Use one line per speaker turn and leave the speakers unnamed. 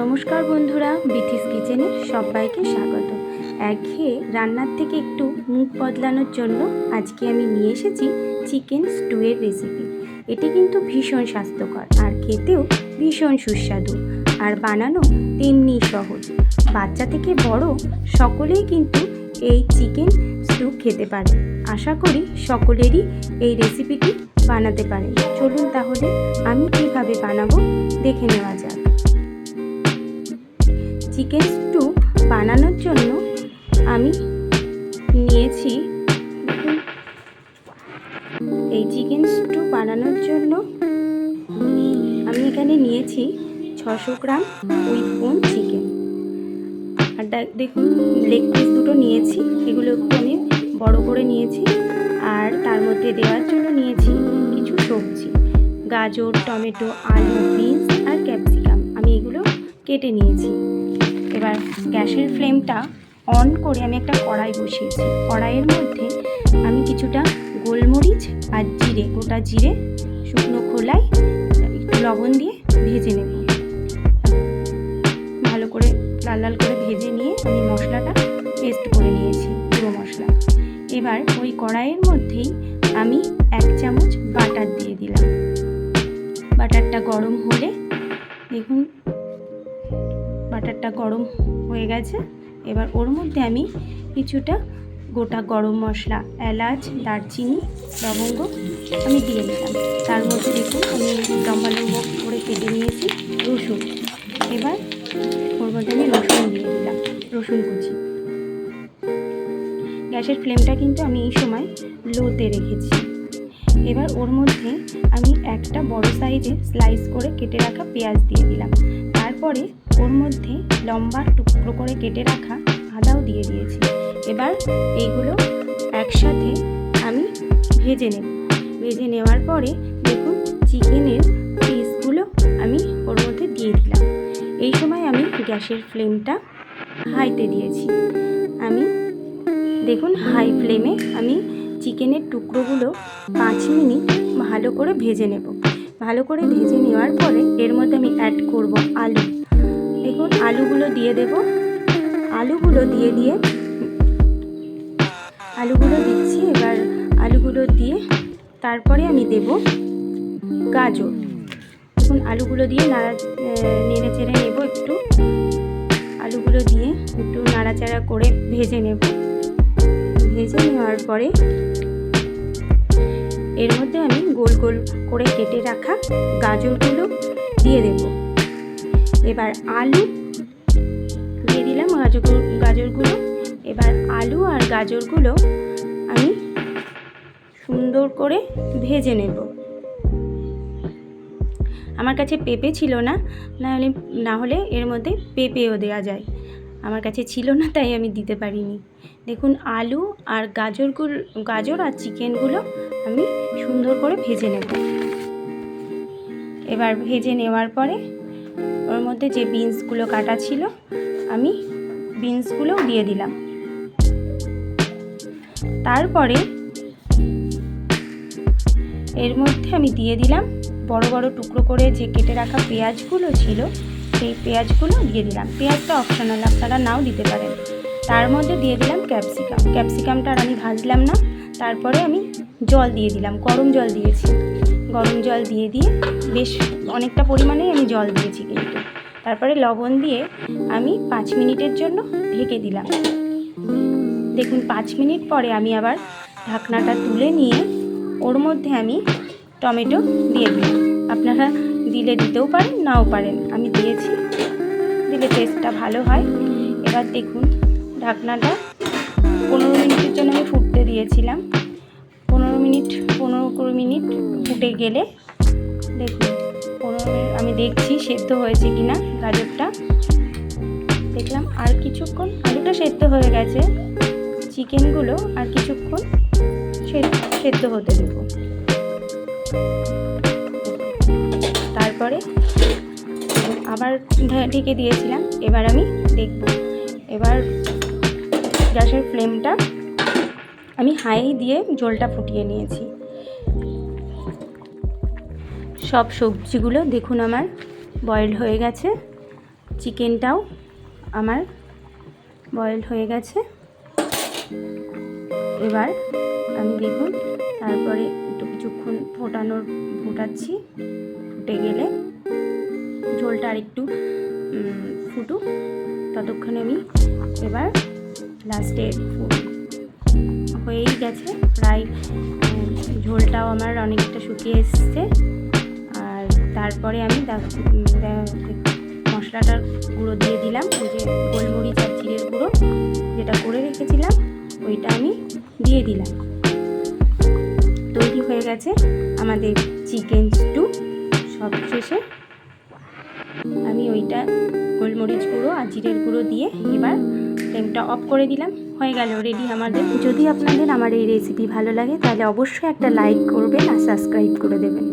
নমস্কার বন্ধুরা, বিথিস কিচেনে সবাইকে স্বাগত। একঘেয়ে রান্নার থেকে একটু মুখ বদলানোর জন্য আজকে আমি নিয়ে এসেছি চিকেন স্টুয়ের রেসিপি। এটি কিন্তু ভীষণ স্বাস্থ্যকর আর খেতেও ভীষণ সুস্বাদু আর বানানো তেমনি সহজ। বাচ্চা থেকে বড় সকলেই কিন্তু এই চিকেন স্টু খেতে পারে। আশা করি সকলেরই এই রেসিপিটি বানাতে পারে। চলুন তাহলে আমি কীভাবে বানাবো দেখে নেওয়া যাক। চিকেন স্টু বানানোর জন্য আমি নিয়েছি এই চিকেন স্টু বানানোর জন্য আমি এখানে নিয়েছি ছশো গ্রাম উইথ বোন চিকেন। আর দেখুন, লেগ পিস দুটো নিয়েছি, এগুলো একটু আমি বড় করে নিয়েছি, আর তার মধ্যে দেওয়ার জন্য নিয়েছি কিছু সবজি, গাজর, টমেটো, আলু, বিনস আর ক্যাপসিকাম। আমি এগুলো কেটে নিয়েছি। এবার গ্যাসের ফ্লেমটা অন করে আমি একটা কড়াই বসিয়েছি। কড়াইয়ের মধ্যে আমি কিছুটা গোলমরিচ আর জিরে, গোটা জিরে, শুকনো খোলায় একটু লবণ দিয়ে ভেজে নেব। ভালো করে লাল লাল করে ভেজে নিয়ে আমি মশলাটা পেস্ট করে নিয়েছি পুরো মশলা। এবার ওই কড়াইয়ের মধ্যেই আমি এক চামচ বাটার দিয়ে দিলাম। বাটারটা গরম হলে দেখুন বাটারটা গরম হয়ে গেছে। এবার ওর মধ্যে আমি কিছুটা গোটা গরম মশলা, এলাচ, দারচিনি, লবঙ্গ আমি দিয়ে দিলাম। তার মধ্যে দেখুন আমি লম্বা লম্বা করে কেটে নিয়েছি রসুন। এবার ওর মধ্যে আমি রসুন দিয়ে দিলাম, রসুন কুচি। গ্যাসের ফ্লেমটা কিন্তু আমি এই সময় লোতে রেখেছি। এবার ওর মধ্যে আমি একটা বড় সাইজের স্লাইস করে কেটে রাখা পেঁয়াজ দিয়ে দিলাম। তারপরে ওর মধ্যে লম্বা টুকরো করে কেটে রাখা আদাও দিয়ে দিয়েছি। এবার এইগুলো একসাথে আমি ভেজে নেব। ভেজে নেওয়ার পরে দেখুন চিকেনের পিসগুলো আমি ওর মধ্যে দিয়ে দিলাম। এই সময় আমি গ্যাসের ফ্লেমটা হাইতে দিয়েছি। আমি দেখুন হাই ফ্লেমে আমি চিকেনের টুকরোগুলো পাঁচ মিনিট ভালো করে ভেজে নেব। ভালো করে ভেজে নেওয়ার পরে এর মধ্যে আমি অ্যাড করব আলু। দেখুন আলুগুলো দিয়ে দেব। আলুগুলো দিয়ে দিয়ে আলুগুলো দিচ্ছি, এবার আলুগুলো দিয়ে তারপরে আমি দেব গাজর। এখন আলুগুলো দিয়ে নাড়া নেড়ে চেড়ে নেব একটু। আলুগুলো দিয়ে একটু নাড়াচাড়া করে ভেজে নেব। ভেজে নেওয়ার পরে এর মধ্যে আমি গোল গোল করে কেটে রাখা গাজরগুলো দিয়ে দেব। এবার আলু দিয়ে দিলাম গাজর গাজরগুলো। এবার আলু আর গাজরগুলো আমি সুন্দর করে ভেজে নেব। আমার কাছে পেঁপে ছিল না নাহলে না হলে এর মধ্যে পেঁপেও দেওয়া যায়। আমার কাছে ছিল না, তাই আমি দিতে পারিনি। দেখুন, আলু আর গাজরগুলো, গাজর আর চিকেনগুলো আমি সুন্দর করে ভেজে নেব। এবার ভেজে নেওয়ার পরে ওর মধ্যে যে বিনসগুলো কাটা ছিল, আমি বিনসগুলোও দিয়ে দিলাম। তারপরে এর মধ্যে আমি দিয়ে দিলাম বড় বড় টুকরো করে যে কেটে রাখা পেঁয়াজগুলো ছিল, সেই পেঁয়াজগুলো দিয়ে দিলাম। পেঁয়াজটা অপশনাল আপনারা নাও দিতে পারেন। তার মধ্যে দিয়ে দিলাম ক্যাপসিকাম ক্যাপসিকামটা আর আমি ভাজলাম না। তারপরে আমি জল দিয়ে দিলাম, গরম জল দিয়েছি। গরম জল দিয়ে দিয়ে বেশ অনেকটা পরিমাণেই আমি জল দিয়েছি কিন্তু। তারপরে লবণ দিয়ে আমি পাঁচ মিনিটের জন্য ঢেকে দিলাম। দেখুন, পাঁচ মিনিট পরে আমি আবার ঢাকনাটা তুলে নিয়ে ওর মধ্যে আমি টমেটো দিয়ে দিই আপনারা দিলে দিতেও পারেন, নাও পারেন। আমি দিয়েছি, দিলে টেস্টটা ভালো হয়। এবার দেখুন, ঢাকনাটা পনেরো মিনিটের জন্য আমি ফুটতে দিয়েছিলাম। পনেরো মিনিট, পনেরো কুড়ি মিনিট ফুটে গেলে দেখুন আমি দেখছি সেদ্ধ হয়েছে কি না গাজরটা। দেখলাম আর কিছুক্ষণ আলুটা সেদ্ধ হয়ে গেছে। চিকেনগুলো আর কিছুক্ষণ সেদ্ধ হতে দেবো। তারপরে আবার ঢেকে দিয়েছিলাম, এবার আমি দেখব। এবার গ্যাসের ফ্লেমটা আমি হাই দিয়ে জলটা ফুটিয়ে নিয়েছি। সব সবজিগুলো দেখুন আমার বয়েল হয়ে গেছে। চিকেনটাও আমার বয়েল হয়ে গেছে। এবার আমি দেখুন তারপরে একটু কিছুক্ষণ ফোটানোর ফোটাচ্ছি। ফুটে গেলে ঝোলটা আর একটু উম, ফুটুক। ততক্ষণে আমি এবার লাস্টে হয়েই গেছে। প্রায় ঝোলটাও আমার অনেকটা শুকিয়ে এসছে। তারপরে আমি মশলাটার গুঁড়ো দিয়ে দিলাম, ওই যে গোলমরিচ আর জিরের গুঁড়ো যেটা করে রেখেছিলাম, ওইটা আমি দিয়ে দিলাম। তৈরি হয়ে গেছে আমাদের চিকেন স্টু, সব শেষে আমি ওইটা গোলমরিচ গুঁড়ো আর জিরের গুঁড়ো দিয়ে এবার ফ্লেমটা অফ করে দিলাম। হয়ে গেল রেডি আমাদের। যদি আপনাদের আমার এই রেসিপি ভালো লাগে, তাহলে অবশ্যই একটা লাইক করবেন আর সাবস্ক্রাইব করে দেবেন।